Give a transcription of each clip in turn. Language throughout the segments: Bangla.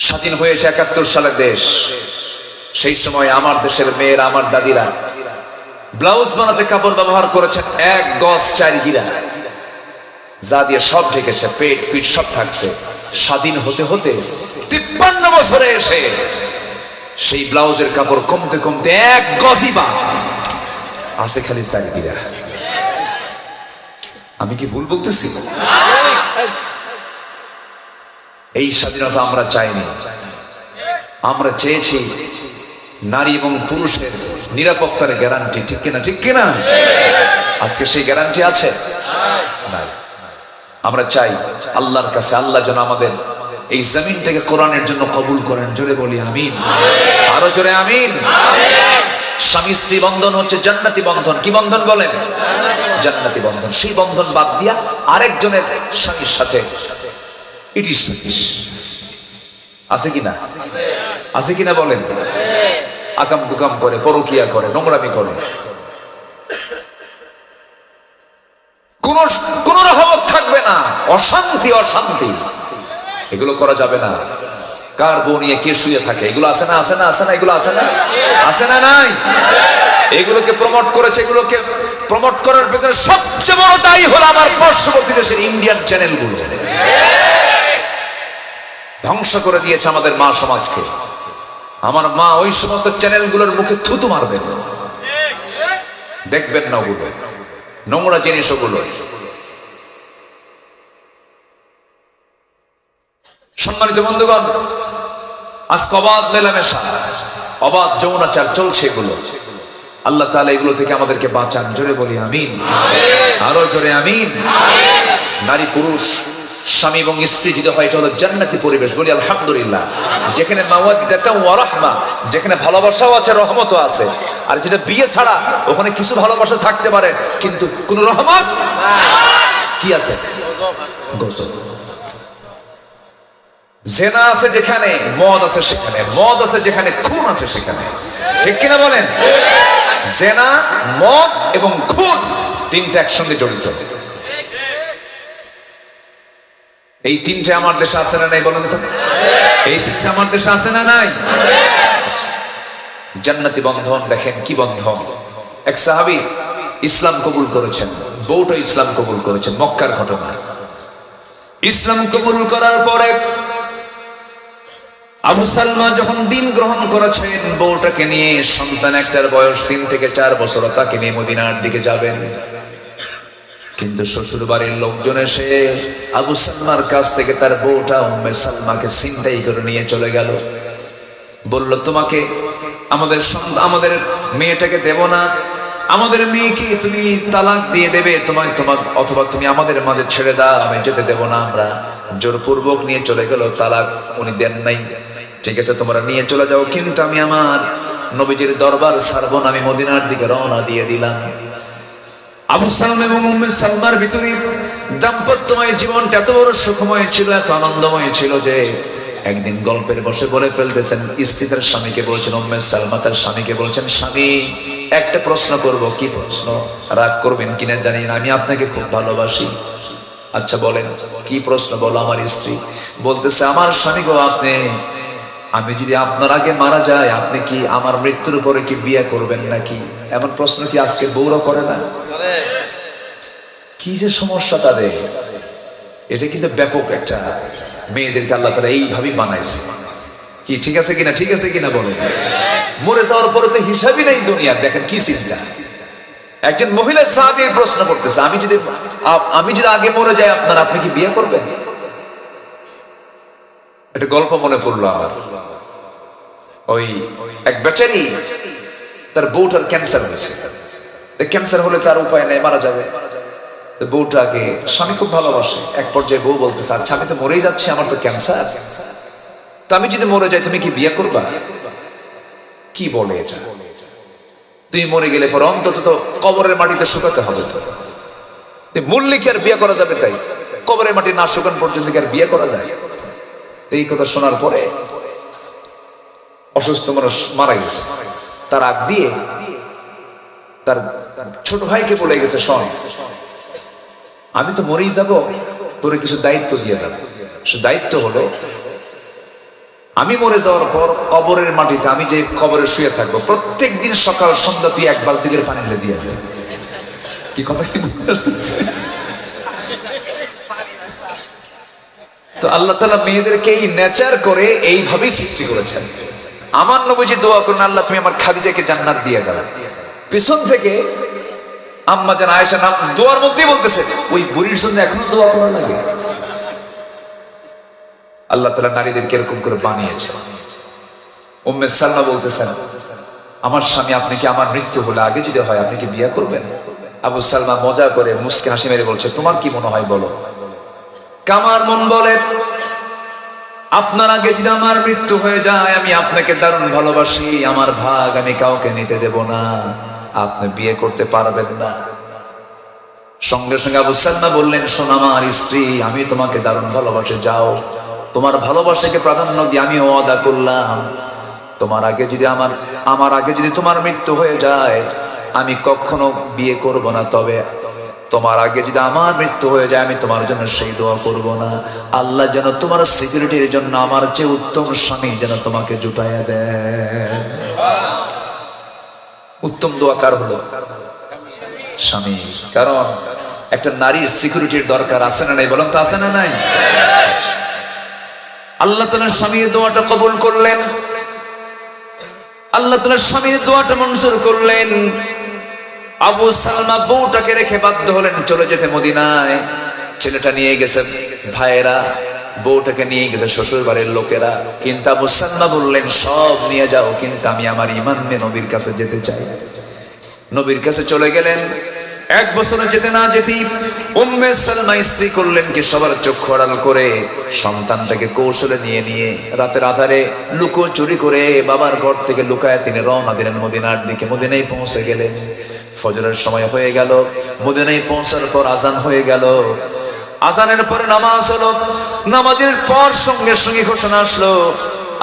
স্বাধীন হয়েছে একাত্তর সালের দেশ। সেই সময় আমার দেশের মেয়েরা, আমার দাদিরা ব্লাউজ বানাতে কাপড় ব্যবহার করেছেন এক দশ চার গিরা যা দিয়ে সব ঢেকেছে, পেট পিট সব থাকছে। স্বাধীন হতে হতে তিপ্পান্ন বছরে এসে সেই ব্লাউজের কাপড় কমতে কমতে এক গজি বা আছে খালি চার গিরা আমি কি ভুল বলতেছি? এই স্বাধীনতা আমরা চাইনি। আমরা চেয়েছি নারী এবং পুরুষের নিরাপত্তার গ্যারান্টি ঠিক কিনা ঠিক কিনা? আজকে সেই গ্যারান্টি আছে। আমরা চাই আল্লাহর কাছে আল্লাহ যেন আমাদের এই জমিন জমিনটাকে কোরআনের জন্য কবুল করেন। জোরে বলি, আমিন। আরও জোরে, আমিন। স্বামী স্ত্রী বন্ধন হচ্ছে জান্নাতি বন্ধন। কি বন্ধন বলেন? জান্নাতি বন্ধন। সেই বন্ধন বাদ দিয়া আরেকজনের স্বামীর সাথে ইটিস পিটিস আছে কিনা? আছে কিনা বলেন? আকাম কুকাম করে, পরকিয়া করে, নোংরামি করে। কোন কোন রহমত থাকবে না। অশান্তি অশান্তি। এগুলো করা যাবে না। কার বউ নিয়ে কে শুয়ে থাকে? এগুলো আছে না আছে না আছে না, এগুলো আছে না? আছে না নাই? এগুলোকে প্রমোট করেছে, এগুলোকে প্রমোট করার পেছনে সবচেয়ে বড় দায়ী হলো আমার পার্শ্ববর্তী দেশের ইন্ডিয়ান চ্যানেলগুলো ধ্বংস করে দিয়েছে আমাদের মা সমাজকে। আমার মা ওই সমস্ত চ্যানেলগুলোর মুখে থুতু মারবেন। দেখবেন না ওগুলো। নোংরা জিনিস ওগুলো। সম্মানিত বন্ধুগণ, আজকে অবাধ মেলামেশা, অবাধ যৌনাচার চলছে এগুলো। আল্লাহ তাআলা এগুলো থেকে আমাদেরকে বাঁচান। জোরে বলি, আমিন। আরও জোরে, আমিন। নারী পুরুষ স্বামী এবং স্ত্রী যদি হয়, এটা হলো জান্নাতি পরিবেশ। বলি, আলহামদুলিল্লাহ। যেখানে রাহমা, যেখানে ভালোবাসাও আছে, রহমতও আছে। আর যেটা বিয়ে ছাড়া ওখানে কিছু ভালোবাসা থাকতে পারে, কিন্তু কোনো রহমত? কি আছে? জেনা আছে যেখানে, মদ আছে সেখানে, মদ আছে যেখানে, খুন আছে সেখানে। ঠিক কিনা বলেন? জেনা, মদ এবং খুন তিনটা একসঙ্গে জড়িত। এই তিনটে আমার দেশে আছে না নাই বলেন তো? এই তিনটে আমার দেশে আছে না নাই? জান্নাতি বন্ধন, দেখেন কি বন্ধন। এক সাহাবি ইসলাম কবুল করেছেন, বউটা ইসলাম কবুল করেছেন, মক্কার ঘটনা। ইসলাম কবুল করার পরে আবু সালমা যখন দিন গ্রহণ করেছেন, বউটাকে নিয়ে সন্তান একটার বয়স তিন থেকে চার বছর, তাকে নিয়ে মদিনার দিকে যাবেন। কিন্তু শ্বশুর বাড়ির লোকজন এসে আবু সালমার কাছ থেকে তার বউটা উম্মে সালমাকে চিন্তাই করে নিয়ে চলে গেল। বলল, তোমাকে আমাদের আমাদের মেয়েটাকে দেব না। আমাদের মেয়েকে তুমি তালাক দিয়ে দেবে। তোমায় তোমার, অথবা তুমি আমাদের মাঝে ছেড়ে দাও। আমি যেতে দেব না। আমরা জোরপূর্বক নিয়ে চলে গেল। তালাক উনি দেন নাই। ঠিক আছে, তোমরা নিয়ে চলে যাও। কিন্তু আমি আমার নবীজির দরবার ছাড়বো না। আমি মদিনার দিকে রওনা দিয়ে দিলাম। আবু সালাম এবং উম্মে সালমার ভিতরে দাম্পত্যময় জীবনটা এত বড় সুখময় ছিল, এত আনন্দময় ছিল যে একদিন গল্পের বসে বলে ফেলতেছেন স্ত্রী তার স্বামীকে বলছেন, উম্মে সালমা তার স্বামীকে বলছেন, স্বামী, একটা প্রশ্ন করব। কি প্রশ্ন? রাগ করবেন কিনা জানি না, আমি আপনাকে খুব ভালোবাসি। আচ্ছা বলেন। কি প্রশ্ন? বলো আমার স্ত্রী। বলতেছে, আমার স্বামী গো, আপনি আমি যদি আপনার আগে মারা যায় আপনি কি আমার মৃত্যুর পরে কি বিয়ে করবেন নাকি? এমন প্রশ্ন কি আজকে বউরা করে না? কি যে সমস্যা তাদের? এটা কিন্তু ব্যাপক একটা। মেয়েদেরকে আল্লাহ তারা এইভাবেই বানাইছে কি ঠিক আছে কিনা? ঠিক আছে কিনা বলে মরে যাওয়ার পরে তো হিসাবই নেই দুনিয়ার। দেখেন কি চিন্তা। একজন মহিলা সাহাবি প্রশ্ন করতেছে আমি যদি আমি যদি আগে মরে যাই আপনার আপনি কি বিয়ে করবেন? একটা গল্প মনে পড়ল আমার। ওই এক বেচারি, তার বউটার ক্যান্সার হয়েছে। ক্যান্সার হলে তার উপায় নেই, মারা যাবে। বউটাকে স্বামী খুব ভালোবাসে। এক পর্যায়ে বউ বলতেছে আচ্ছা আমি তো মরেই যাচ্ছি, আমার তো ক্যান্সার তো আমি যদি মরে যাই, তুমি কি বিয়ে করবা? কি বলে এটা? তুমি মরে গেলে পর অন্তত তো কবরের মাটিতে শুকাতে হবে তো। তুই মরলে কি আর বিয়ে করা যাবে তাই? কবরের মাটি না শুকান পর্যন্ত কি আর বিয়ে করা যায়? এই কথা শোনার পরে অসুস্থ মানুষ মারা গেছে। তার আগ দিয়ে তার ছোট ভাইকে বলে গেছে, শোন, আমি তো মরেই যাব, তোরে কিছু দায়িত্ব দিয়ে যাব। সে দায়িত্ব হলো, আমি মরে যাওয়ার পর কবরের মাটিতে আমি যে কবরে শুয়ে থাকব প্রত্যেক দিন সকাল, সন্ধ্যা তুই এক বালতি করে পানি ঢেলে দিয়ে আসবে কি কথা কি বুঝতে আসতেছে তো আল্লাহ তালা মেয়েদেরকে এই নেচার করে এইভাবেই সৃষ্টি করেছেন। আমার নবীজি দোয়া করুন, আল্লাহ তুমি আমার খাদিজাকে জান্নাত দিয়ে গেল পিছন থেকে আম্মা যেন আয়েশা নাম দোয়ার মধ্যেই বলতেছে, ওই বুড়ির জন্য এখনও দোয়া করা লাগে? আল্লাহ তালা নারীদেরকে এরকম করে বানিয়েছে। উম্মের সালমা বলতেছেন, আমার স্বামী, আপনি কি আমার মৃত্যু হলে আগে যদি হয়, আপনি কি বিয়ে করবেন? আবু সালমা মজা করে মুসকে হাসি মেরে বলছে, তোমার কি মনে হয় বলো? কামার মন বলে আপনার আগে যদি আমার মৃত্যু হয়ে যায়, আমি আপনাকে দারুণ ভালোবাসি। আমার ভাগ আমি কাউকে নিতে দেব না। আপনি বিয়ে করতে পারবেন না। সঙ্গে সঙ্গে আবু সালমা বললেন, শোন আমার স্ত্রী, আমি তোমাকে দারুণ ভালোবাসে, যাও। তোমার ভালোবাসাকে প্রাধান্য দিয়ে আমি ওয়াদা করলাম। তোমার আগে যদি আমার আমার আগে যদি তোমার মৃত্যু হয়ে যায়, আমি কখনো বিয়ে করব না। তবে তোমার আগে যদি আমার মৃত্যু হয়ে যায়, আমি তোমার জন্য সেই দোয়া করব না। আল্লাহ যেন তোমার সিকিউরিটির জন্য আমার চেয়ে উত্তম স্বামী যেন তোমাকে জুটাইয়া দেয়। উত্তম দোয়া কার হলো? স্বামী। কারণ একটা নারীর সিকিউরিটির দরকার আছে না নাই বলেন তো, আছে না নাই? আল্লাহ তালার স্বামীর দোয়াটা কবুল করলেন। আল্লাহ তালার স্বামীর দোয়াটা মঞ্জুর করলেন। আবু সালমা বউটাকে রেখে বাধ্য হলেন, চলে যেতে মদিনায়। ছেলেটা নিয়ে গেছে ভাইয়েরা, বউটাকে নিয়ে গেছে শ্বশুর বাড়ির লোকেরা। কিন্তু আবু সালমা বললেন, সব নিয়ে যাও, কিন্তু আমি আমার ইমান নিয়ে নবীর কাছে যেতে চাই। নবীর কাছে চলে গেলেন। এক বছরে যেতে না যেতেই উম্মে সালমা স্ত্রী করলেন কি, সবার চক্ষু আড়াল করে সন্তানটাকে কৌশলে নিয়ে নিয়ে রাতের আধারে লুকো চুরি করে বাবার ঘর থেকে লুকায় তিনি রওনা দিলেন মদিনার দিকে। মদিনায় পৌঁছে গেলেন। ফজরের সময় হয়ে গেল, মদিনায় পৌঁছার পর আজান হয়ে গেল। আজানের পরে নামাজ হলো, নামাজের পর সঙ্গে সঙ্গে ঘোষণা আসলো,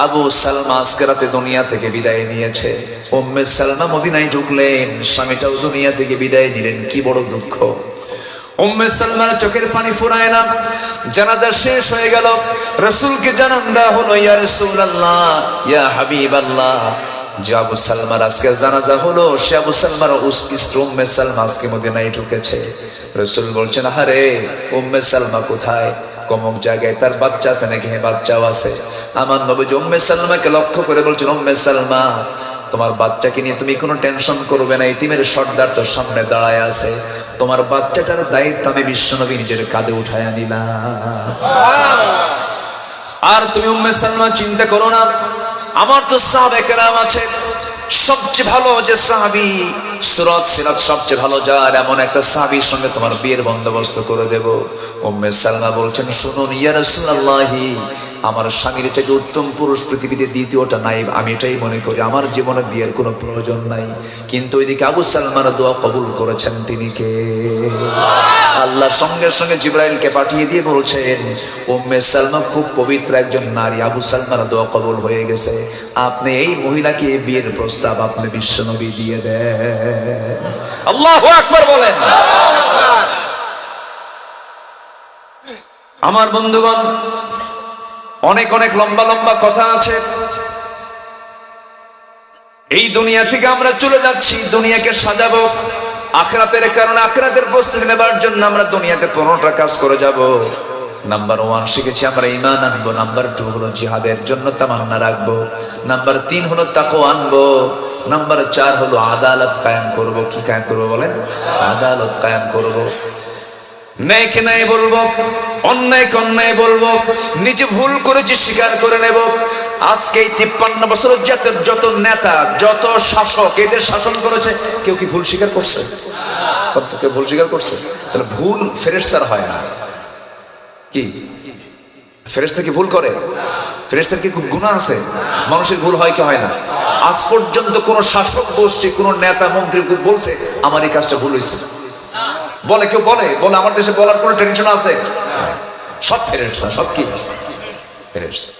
আবু সালমা আজকে রাতে দুনিয়া থেকে বিদায় নিয়েছে। উম্মে সালমা মদিনায় ঢুকলেন, স্বামীটাও দুনিয়া থেকে বিদায় নিলেন, কি বড় দুঃখ। উম্মে সালমার চোখের পানি ফুরায় না, জানাজা শেষ হয়ে গেল, রসুলকে জানান দেওয়া হলো, ইয়া রাসূলুল্লাহ, ইয়া হাবিবাল্লাহ যে আবু সালমার আজকে জানাজা হলো সে আবু সালমার স্ত্রী উম্মে সালমা আজকে মদিনায় ঢুকেছে। রসুল বলছেন আরে উম্মে সালমা কোথায়? কমক জায়গায় তার বাচ্চা আছে নাকি? হ্যাঁ বাচ্চাও আছে। আমার নবী উম্মে সালমাকে লক্ষ্য করে বলছেন উম্মে সালমা তোমার বাচ্চাকে নিয়ে তুমি কোনো টেনশন করবে না ইতিমের সর্দার তোর সামনে দাঁড়ায় আছে। তোমার বাচ্চাটার দায়িত্ব আমি বিশ্বনবী নিজের কাঁধে উঠায় আনিলাম আর তুমি উম্মে সালমা চিন্তা করো না আমার তো সাহাবেকেরাম আছে সবচেয়ে ভালো যে সাহাবি, সুরত সিরাত সবচেয়ে ভালো, যার এমন একটা সাহাবির সঙ্গে তোমার বিয়ের বন্দোবস্ত করে দেব। উম্মে সালমা বলছেন, শুনুন, ইয়া রাসূলুল্লাহি, আমার স্বামীর থেকে উত্তম পুরুষ পৃথিবীতে দ্বিতীয়টা নাই আমি এটাই মনে করি, আমার জীবনে বিয়ের কোনো প্রয়োজন নাই। কিন্তু ওইদিকে আবু সালমার দোয়া কবুল করেছেন তিনি কে? আল্লাহ সঙ্গে সঙ্গে জিব্রাইলকে পাঠিয়ে দিয়ে বলছেন, উম্মে সালমা খুব পবিত্র একজন নারী, আবু সালমার দোয়া কবুল হয়ে গেছে। আপনি এই মহিলাকে বিয়ের প্রস্তাব আপনি বিশ্বনবী দিয়ে দেন। আল্লাহু আকবার বলেন। আমার বন্ধুগণ, অনেক অনেক লম্বা লম্বা কথা আছে। এই দুনিয়া থেকে আমরা চলে যাচ্ছি, দুনিয়াকে সাজাবো। আখরাতের কারণে আখরাতের প্রস্তুতি নেবার জন্য আমরা দুনিয়াতে পনেরোটা কাজ করে যাব। নাম্বার ওয়ান শিখেছি আমরা ইমান আনব নাম্বার টু হলো জিহাদের জন্য তামান্না রাখব নাম্বার তিন হলো তাকো আনব নাম্বার চার হলো আদালত কায়েম করব। কি কায়েম করব বলেন? আদালত কায়েম করব। ন্যায়কে ন্যায় বলব, অন্যায়কে অন্যায় বলব, নিজে ভুল করেছি স্বীকার করে নেব আজকে এই তিপ্পান্ন বছর যত যত নেতা, যত শাসক এদের শাসন করেছে, কেউ কি ভুল স্বীকার করছে? কত কেউ ভুল স্বীকার করছে? তাহলে ভুল ফেরেস্তার হয় না। কি? ফেরেস্তা কি ভুল করে? ফেরেস্তার কি খুব গুণা আছে? মানুষের ভুল হয় কি হয় না? আজ পর্যন্ত কোন শাসক গোষ্ঠী কোন নেতা, মন্ত্রী বলছে, আমার এই কাজটা ভুল হয়েছে। বলে কেউ বলে? বলে আমার দেশে বলার কোনো টেনশন আছে? সব ফেরেস্তা সব কি? ফেরেস্তা